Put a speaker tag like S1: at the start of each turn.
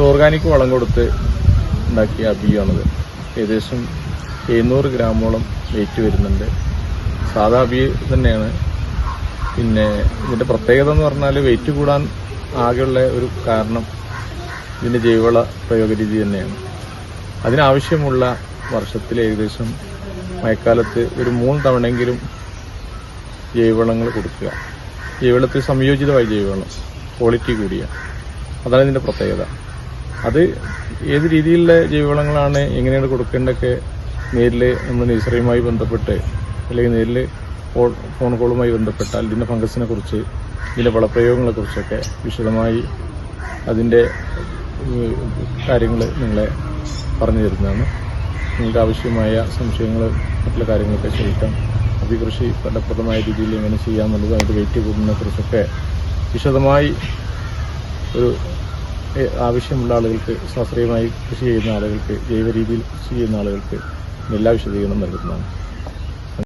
S1: Organic വളം കൊടുത്ത് ഉണ്ടാക്കിയ അബിയാണിത് ഏകദേശം എഴുന്നൂറ് ഗ്രാമോളം വെയിറ്റ് വരുന്നുണ്ട്. സാധാ അബി തന്നെയാണ്. പിന്നെ ഇതിന്റെ പ്രത്യേകത എന്ന് പറഞ്ഞാൽ വെയിറ്റ് കൂടാൻ ആകെയുള്ള ഒരു കാരണം ഇതിന്റെ ജൈവവള പ്രയോഗ രീതി തന്നെയാണ്. അതിനാവശ്യമുള്ള വർഷത്തിൽ ഏകദേശം മഴക്കാലത്ത് ഒരു മൂന്ന് തവണയെങ്കിലും ജൈവവളങ്ങൾ കൊടുക്കുക. ജൈവവളത്തിൽ സംയോജിതമായ ജൈവവളം ക്വാളിറ്റി കൂടിയ. അതാണ് ഇതിന്റെ പ്രത്യേകത. അത് ഏത് രീതിയിലുള്ള ജൈവവളങ്ങളാണ് എങ്ങനെയാണ് കൊടുക്കേണ്ടതൊക്കെ നേരിൽ നമ്മൾ നഴ്സറിയുമായി ബന്ധപ്പെട്ട് അല്ലെങ്കിൽ നേരിൽ ഫോൺ കോളുമായി ബന്ധപ്പെട്ടാൽ അതിന്റെ ഫംഗസിനെ കുറിച്ച് ഇതിന്റെ വളപ്രയോഗങ്ങളെ കുറിച്ചൊക്കെ വിശദമായി അതിന്റെ കാര്യങ്ങൾ നിങ്ങളെ പറഞ്ഞു തരുന്നതാണ്. നിങ്ങൾക്ക് ആവശ്യമായ സംശയങ്ങൾ മറ്റുള്ള കാര്യങ്ങളൊക്കെ ചോദിക്കാം. അഭികൃഷി ഫലപ്രദമായ രീതിയിൽ എങ്ങനെ ചെയ്യാമെന്നുള്ളത് അതിന്റെ വെയിറ്റ് കൂടുന്നതിനെക്കുറിച്ചൊക്കെ വിശദമായി ഒരു ആവശ്യമുള്ള ആളുകൾക്ക് ശാസ്ത്രീയമായി കൃഷി ചെയ്യുന്ന ആളുകൾക്ക് ജൈവ രീതിയിൽ കൃഷി ചെയ്യുന്ന ആളുകൾക്ക് എല്ലാ വിശദീകരണം നൽകുന്നതാണ്.